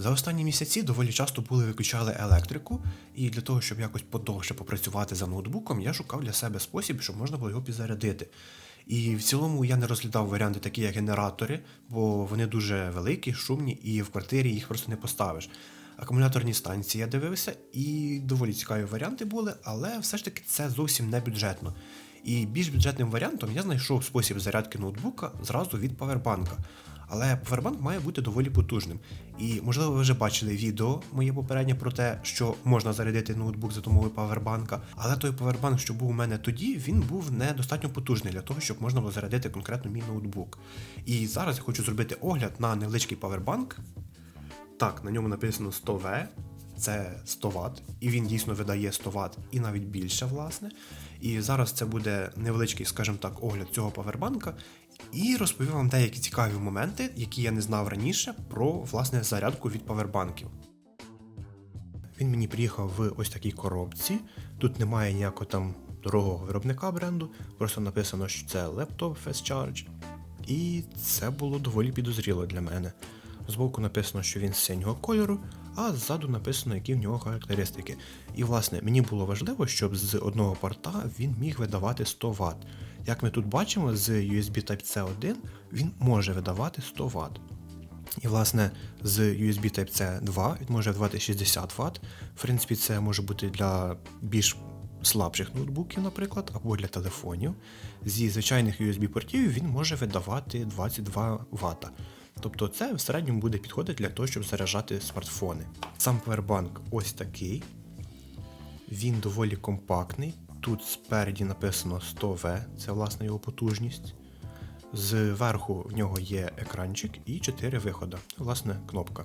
За останні місяці доволі часто були виключали електрику, і для того, щоб якось подовше попрацювати за ноутбуком, я шукав для себе спосіб, щоб можна було його підзарядити. І в цілому я не розглядав варіанти, такі як генератори, бо вони дуже великі, шумні, і в квартирі їх просто не поставиш. Акумуляторні станції я дивився, і доволі цікаві варіанти були, але все ж таки це зовсім не бюджетно. І більш бюджетним варіантом я знайшов спосіб зарядки ноутбука зразу від павербанка. Але павербанк має бути доволі потужним. І можливо ви вже бачили відео моє попереднє про те, що можна зарядити ноутбук за допомогою павербанка. Але той павербанк, що був у мене тоді, він був недостатньо потужний для того, щоб можна було зарядити конкретно мій ноутбук. І зараз я хочу зробити огляд на невеличкий павербанк. Так, на ньому написано 100В, це 100 Вт, і він дійсно видає 100 Вт і навіть більше, власне. І зараз це буде невеличкий, скажімо так, огляд цього павербанка. І розповів вам деякі цікаві моменти, які я не знав раніше, про власне зарядку від павербанків. Він мені приїхав в ось такій коробці. Тут немає ніякого там дорогого виробника бренду, просто написано, що це лептоп Fast Charge. І це було доволі підозріло для мене. Збоку написано, що він з синього кольору, а ззаду написано, які в нього характеристики. І власне мені було важливо, щоб з одного порта він міг видавати 100 Вт. Як ми тут бачимо, з USB Type-C 1 він може видавати 100 Вт. І, власне, з USB Type-C 2 він може видавати 60 Вт. В принципі, це може бути для більш слабших ноутбуків, наприклад, або для телефонів. Зі звичайних USB-портів він може видавати 22 Вт. Тобто це в середньому буде підходити для того, щоб заряджати смартфони. Сам павербанк ось такий. Він доволі компактний. Тут спереді написано 100В, це власне його потужність. Зверху в нього є екранчик і 4 виходи, власне, кнопка.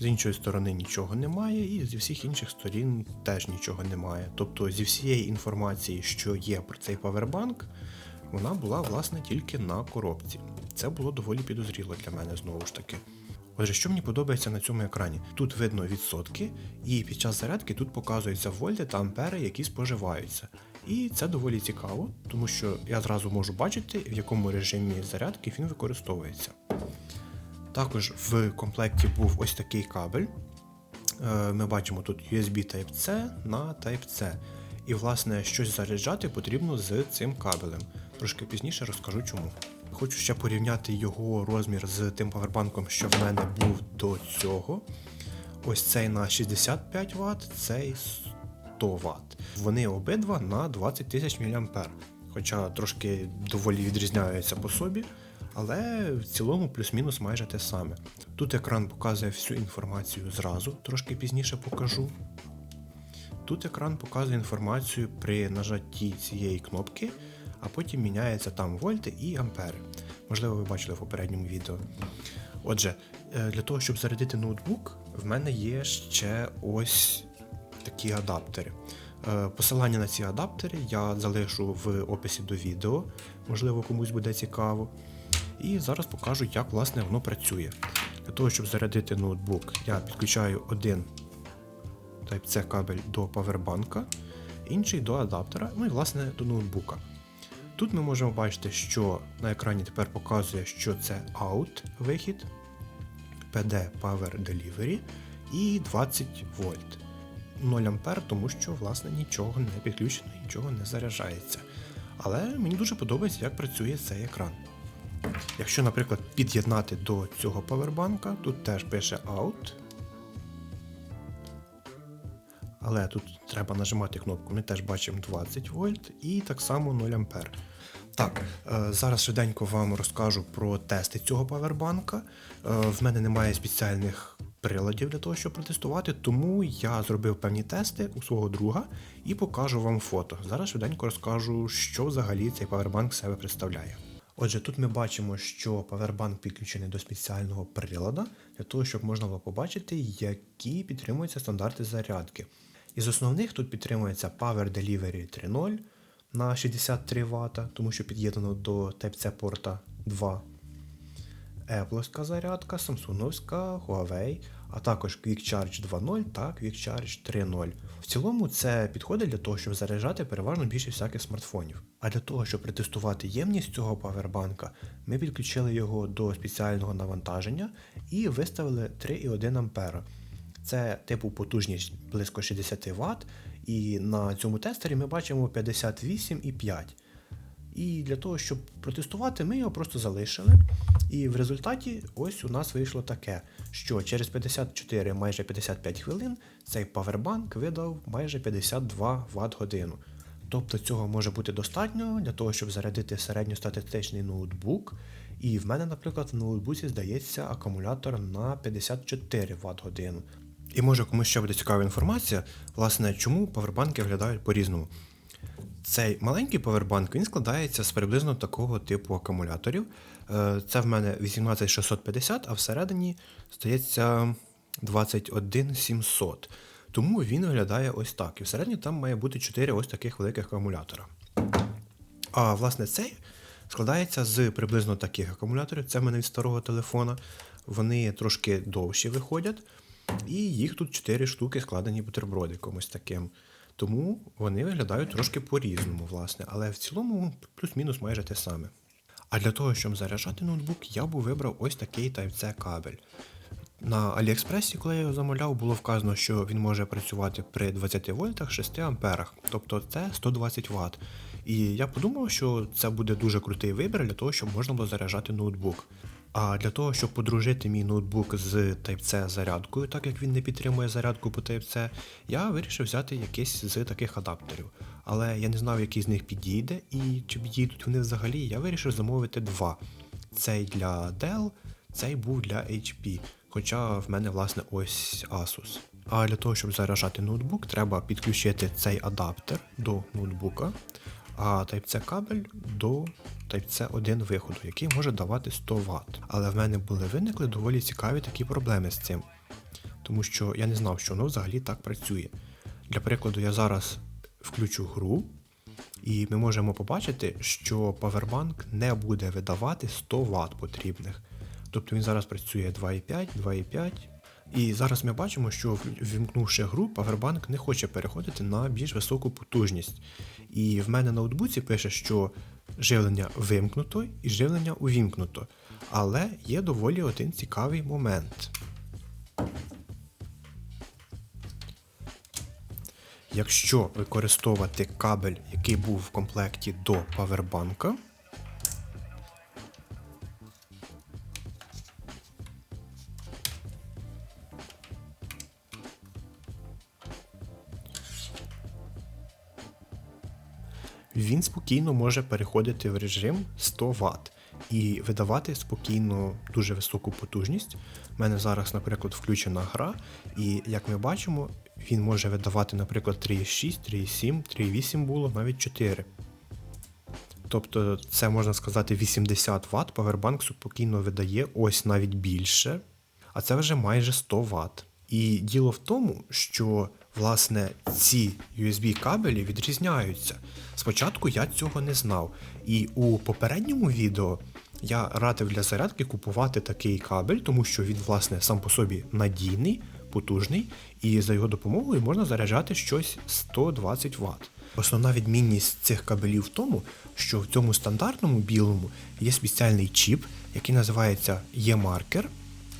З іншої сторони нічого немає, і зі всіх інших сторін теж нічого немає. Тобто зі всієї інформації, що є про цей павербанк, вона була власне тільки на коробці. Це було доволі підозріло для мене знову ж таки. Отже, що мені подобається на цьому екрані? Тут видно відсотки, і під час зарядки тут показуються вольти та ампери, які споживаються. І це доволі цікаво, тому що я зразу можу бачити, в якому режимі зарядки він використовується. Також в комплекті був ось такий кабель. Е, Ми бачимо тут USB Type-C на Type-C. І, власне, щось заряджати потрібно з цим кабелем. Трошки пізніше розкажу чому. Хочу ще порівняти його розмір з тим павербанком, що в мене був до цього. Ось цей на 65 Вт, цей 100 Вт. Вони обидва на 20 тисяч мА. Хоча трошки доволі відрізняються по собі, але в цілому плюс-мінус майже те саме. Тут екран показує всю інформацію зразу, трошки пізніше покажу. Тут екран показує інформацію при нажатті цієї кнопки, а потім міняється там вольти і ампери. Можливо, ви бачили в попередньому відео. Отже, е, для того, щоб зарядити ноутбук, в мене є ще ось такі адаптери. Е, Посилання на ці адаптери я залишу в описі до відео, можливо, комусь буде цікаво. І зараз покажу, як власне воно працює. Для того, щоб зарядити ноутбук, я підключаю один Type-C кабель до павербанка, інший до адаптера, ну і власне до ноутбука. Тут ми можемо бачити, що на екрані тепер показує, що це out вихід, PD Power Delivery і 20 вольт. 0 А, тому що власне нічого не підключено, нічого не заряджається. Але мені дуже подобається, як працює цей екран. Якщо, наприклад, під'єднати до цього павербанка, тут теж пише out. Але тут треба нажимати кнопку. Ми теж бачимо 20 вольт і так само 0 А. Так, е, зараз швиденько вам розкажу про тести цього павербанка. Е, В мене немає спеціальних приладів для того, щоб протестувати, тому я зробив певні тести у свого друга і покажу вам фото. Зараз швиденько розкажу, що взагалі цей павербанк себе представляє. Отже, тут ми бачимо, що павербанк підключений до спеціального прилада для того, щоб можна було побачити, які підтримуються стандарти зарядки. Із основних тут підтримується Power Delivery 3.0 на 63 Вт, тому що під'єднано до Type-C порта 2. Apple зарядка, Samsung'овська, Huawei, а також Quick Charge 2.0 та Quick Charge 3.0. В цілому це підходить для того, щоб заряджати переважно більше всяких смартфонів. А для того, щоб протестувати ємність цього павербанка, ми підключили його до спеціального навантаження і виставили 3,1 А. Це типу потужність близько 60 Вт, і на цьому тестері ми бачимо 58,5. І для того, щоб протестувати, ми його просто залишили. І в результаті ось у нас вийшло таке, що через 54 майже 55 хвилин цей павербанк видав майже 52 Вт годину. Тобто цього може бути достатньо для того, щоб зарядити середньостатистичний ноутбук. І в мене, наприклад, в ноутбуці здається акумулятор на 54 Вт годину. І може комусь ще буде цікава інформація, власне, чому павербанки виглядають по-різному. Цей маленький павербанк він складається з приблизно такого типу акумуляторів. Е, це в мене 18650, а всередині здається 21700. Тому він виглядає ось так. І всередині там має бути 4 ось таких великих акумулятора. А власне цей складається з приблизно таких акумуляторів. Це в мене від старого телефона. Вони трошки довші виходять. І їх тут 4 штуки складені бутербродиком ось таким. Тому вони виглядають трошки по-різному, власне, але в цілому плюс-мінус майже те саме. А для того, щоб заряджати ноутбук, я був вибрав ось такий Type-C кабель. На Аліекспресі, коли я його замовляв, було вказано, що він може працювати при 20 вольтах 6 амперах, тобто це 120 Вт. І я подумав, що це буде дуже крутий вибір для того, щоб можна було заряджати ноутбук. А для того, щоб подружити мій ноутбук з Type-C зарядкою, так як він не підтримує зарядку по Type-C, я вирішив взяти якийсь з таких адаптерів. Але я не знав, який з них підійде і чи підійдуть вони взагалі. Я вирішив замовити два. Цей для Dell, цей був для HP. Хоча в мене, власне, ось Asus. А для того, щоб заряджати ноутбук, треба підключити цей адаптер до ноутбука а Type-C кабель до Type-C 1 виходу, який може давати 100 Вт. Але в мене були виникли доволі цікаві такі проблеми з цим. Тому що я не знав, що воно взагалі так працює. Для прикладу, я зараз включу гру, і ми можемо побачити, що Powerbank не буде видавати 100 Вт потрібних. Тобто він зараз працює 2,5, 2,5. І зараз ми бачимо, що вімкнувши гру, Powerbank не хоче переходити на більш високу потужність. І в мене на ноутбуці пише, що живлення вимкнуто і живлення увімкнуто. Але є доволі один цікавий момент. Якщо використовувати кабель, який був в комплекті до павербанка, він спокійно може переходити в режим 100 Вт і видавати спокійно дуже високу потужність. У мене зараз, наприклад, включена гра, і як ми бачимо, він може видавати, наприклад, 3,6, 3,7, 3,8 було, навіть 4. Тобто, це можна сказати 80 Вт, Powerbank спокійно видає, ось навіть більше. А це вже майже 100 Вт. І діло в тому, що власне ці USB кабелі відрізняються. Спочатку я цього не знав. І у попередньому відео я радив для зарядки купувати такий кабель, тому що він, власне, сам по собі надійний, потужний, і за його допомогою можна заряджати щось 120 Вт. Основна відмінність цих кабелів в тому, що в цьому стандартному білому є спеціальний чіп, який називається E-маркер,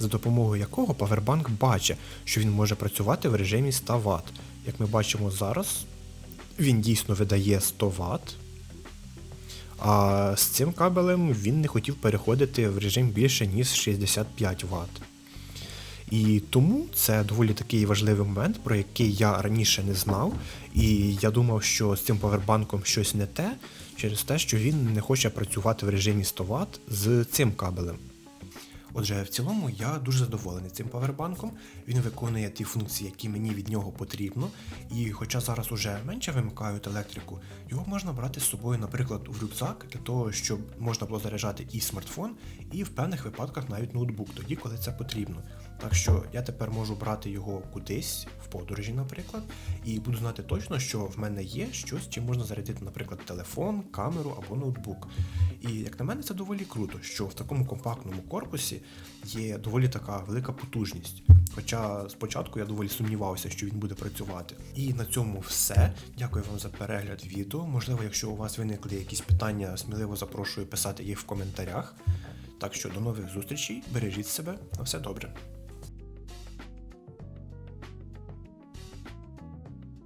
за допомогою якого Powerbank бачить, що він може працювати в режимі 100 Вт. Як ми бачимо зараз, він дійсно видає 100 Вт. А з цим кабелем він не хотів переходити в режим більше, ніж 65 Вт. І тому це доволі такий важливий момент, про який я раніше не знав. І я думав, що з цим павербанком щось не те, через те, що він не хоче працювати в режимі 100 Вт з цим кабелем. Отже, в цілому я дуже задоволений цим павербанком. Він виконує ті функції, які мені від нього потрібно. І хоча зараз уже менше вимикають електрику, його можна брати з собою, наприклад, в рюкзак для того, щоб можна було заряджати і смартфон, і в певних випадках навіть ноутбук, тоді, коли це потрібно. Так що я тепер можу брати його кудись в подорожі, наприклад, і буду знати точно, що в мене є щось, чим можна зарядити, наприклад, телефон, камеру або ноутбук. І як на мене, це доволі круто, що в такому компактному корпусі є доволі така велика потужність. Хоча спочатку я доволі сумнівався, що він буде працювати. І на цьому все. Дякую вам за перегляд відео. Можливо, якщо у вас виникли якісь питання, сміливо запрошую писати їх в коментарях. Так що до нових зустрічей, бережіть себе, на все добре.